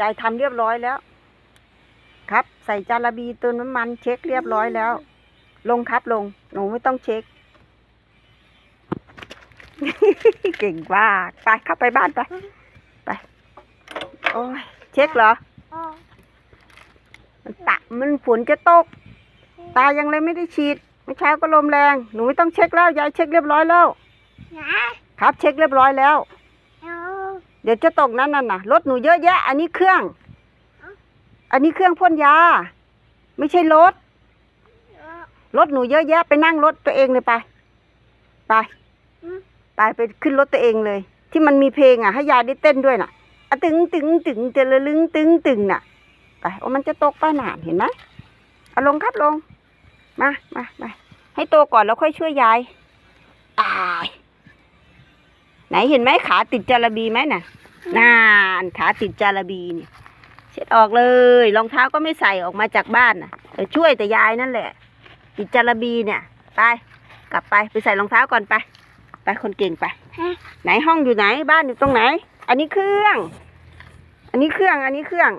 ยายทำเรียบร้อยแล้ว ครับ ใส่จาระบีเติมน้ำมันเช็คเรียบร้อยแล้ว ลงครับลง หนูไม่ต้องเช็ค เก่งมากไปเข้าไปบ้านไป ไป โอ้ยเช็คเหรอมันตะมันฝนจะตก ตายังเลยไม่ได้ฉีดเมื่อเช้าก็ลมแรง หนูไม่ต้องเช็คแล้ว ยายเช็คเรียบร้อยแล้ว ครับ เช็คเรียบร้อยแล้ว เดี๋ยวจะตกนั่นน่ะนะรถหนูเยอะแยะ อันนี้เครื่อง อันนี้เครื่องพ่นยา ไม่ใช่รถ รถหนูเยอะแยะ ไปนั่งรถตัวเองเลยไป ไป ไปไปขึ้นรถตัวเองเลย ที่มันมีเพลงอะ ให้ยายได้เต้นด้วยน่ะอะตึงตึงตึงเจริญลึงตึงตึงน่ะ ไปโอ้มันจะตกป้าหนานเห็นไหมเอาลงครับลง มามามาให้โตก่อนแล้วค่อยช่วยยายอาย ไหนเห็นไหมขาติดจาระบีไหมน่ะนานขาติดจาระบีเนี่ยเช็ดออกเลยรองเท้าก็ไม่ใส่ออกมาจากบ้านน่ะเออช่วยแต่ยายนั่นแหละ ติดจาระบีเนี่ย ไป กลับไปไปใส่รองเท้าก่อนไป ไปคนเก่งไป ไหนห้องอยู่ไหนบ้านอยู่ตรงไหน อันนี้เครื่อง อันนี้เครื่องอันนี้เครื่อง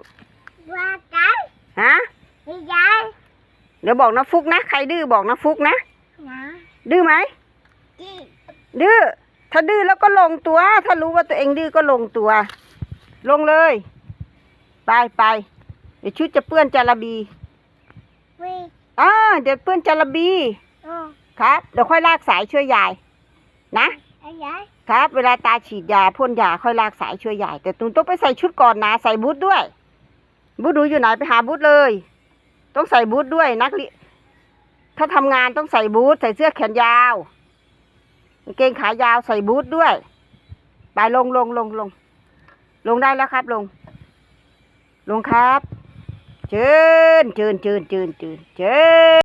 ว่าใจฮะไม่ใจเดี๋ยวบอกนะฟุกนะ ใครดื้อบอกนะฟุกนะนะดื้อไหมจีดื้อ ถ้าดื้อแล้วก็ลงตัว ถ้ารู้ว่าตัวเองดื้อก็ลงตัว ลงเลย ไปไปเดี๋ยวชุดจะเปื้อนจาระบีวิอ่าเดี๋ยวเปื้อนจาระบีโอ้ครับ เดี๋ยวค่อยลากสายช่วยยาย นะอะไรครับ เวลาตาฉีดยาพ่นยาค่อยลากสายช่วยยาย แต่ตุนต้องไปใส่ชุดก่อนนะ ใส่บูทด้วย บูทดูอยู่ไหนไปหาบูทเลย ต้องใส่บูทด้วยนักเรียนถ้าทำงานต้องใส่บูทใส่เสื้อแขนยาว กางเกงขายาวใส่บูทด้วย ไปลงลงลงลง ลงได้แล้วครับลง ลงครับเชิญเชิญเชิญเชิญเชิญเชิญ